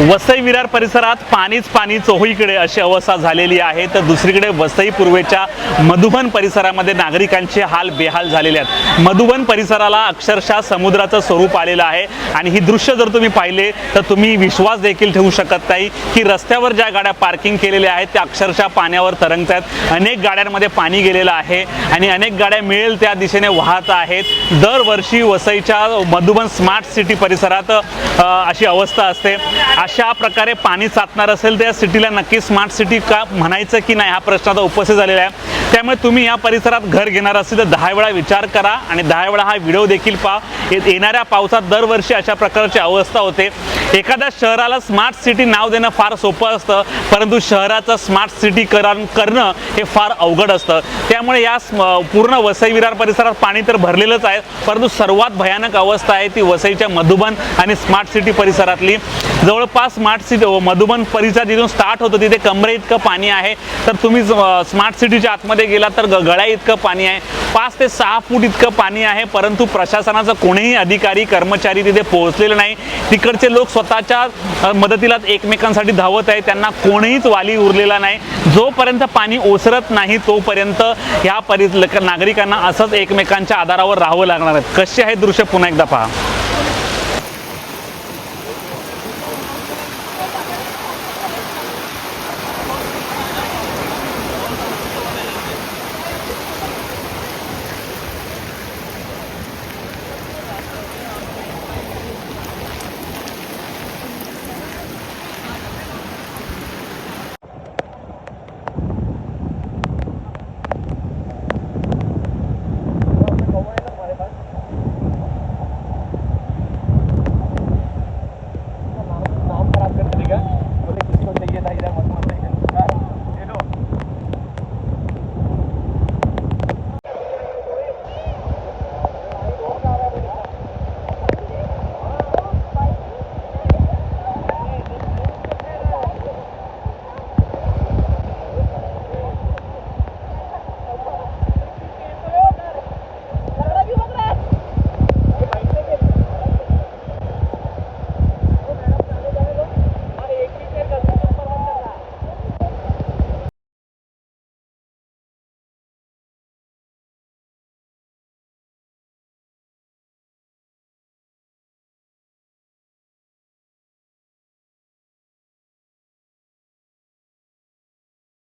वसई विरार परिसरात पाणीच पाणी चोहीकडे अशी अवस्था झालेली आहे. तर दुसरीकडे वसई पूर्वेच्या मधुबन परिसरामध्ये नागरिकांचे हाल बेहाल झालेले आहेत. मधुबन परिसराला अक्षरशः समुद्राचं स्वरूप आलेलं आहे. आणि ही दृश्य जर तुम्ही पाहिले तर तुम्ही विश्वास देखील ठेवू शकत नाही की रस्त्यावर ज्या गाड्या पार्किंग केलेल्या आहेत त्या अक्षरशः पाण्यावर तरंगत आहेत. अनेक गाड्यांमध्ये पाणी गेलेलं आहे आणि अनेक गाड्या मिळेल त्या दिशेने वाहत आहेत. दरवर्षी वसईच्या मधुबन स्मार्ट सिटी परिसरात अशी अवस्था असते. अशा प्रकारे पाणी साचणार असेल तर या सिटीला नक्की स्मार्ट सिटी का म्हणायचं की नाही हा प्रश्न आता उपस्थित झालेला आहे. त्यामुळे तुम्ही या परिसरात घर घेणार असेल तर दहा वेळा विचार करा आणि दहा वेळा हा व्हिडिओ देखील पा ये- येणाऱ्या पावसात दरवर्षी अशा प्रकारची अवस्था होते. एखाद्या शहराला स्मार्ट सिटी नाव देणं फार सोपं असतं परंतु शहराचं स्मार्ट सिटी करण करणं हे फार अवघड असतं. त्यामुळे या स्म- पूर्ण वसई विरार परिसरात पाणी तर भरलेलंच आहे परंतु सर्वात भयानक अवस्था आहे ती वसईच्या मधुबन आणि स्मार्ट सिटी परिसरातली. जवळपास स्मार्ट सिटी मधुबन परिसर जिथून स्टार्ट होतो तिथे कमरे इतकं पाणी आहे. तर तुम्ही स्मार्ट सिटीच्या आतमध्ये गेला तर गळ्या इतकं पाणी आहे. पाच ते सहा फूट इतकं पाणी आहे परंतु प्रशासनाचा कोणीही अधिकारी कर्मचारी तिथे पोहोचलेले नाही. तिकडचे लोक स्वतःच्या मदतीला एकमेकांसाठी धावत आहे त्यांना कोणीहीच वाली उरलेला नाही. जोपर्यंत पाणी ओसरत नाही तोपर्यंत ह्या परि नागरिकांना असंच एकमेकांच्या आधारावर राहावं लागणार आहे. कसे आहे दृश्य? पुन्हा एकदा पहा.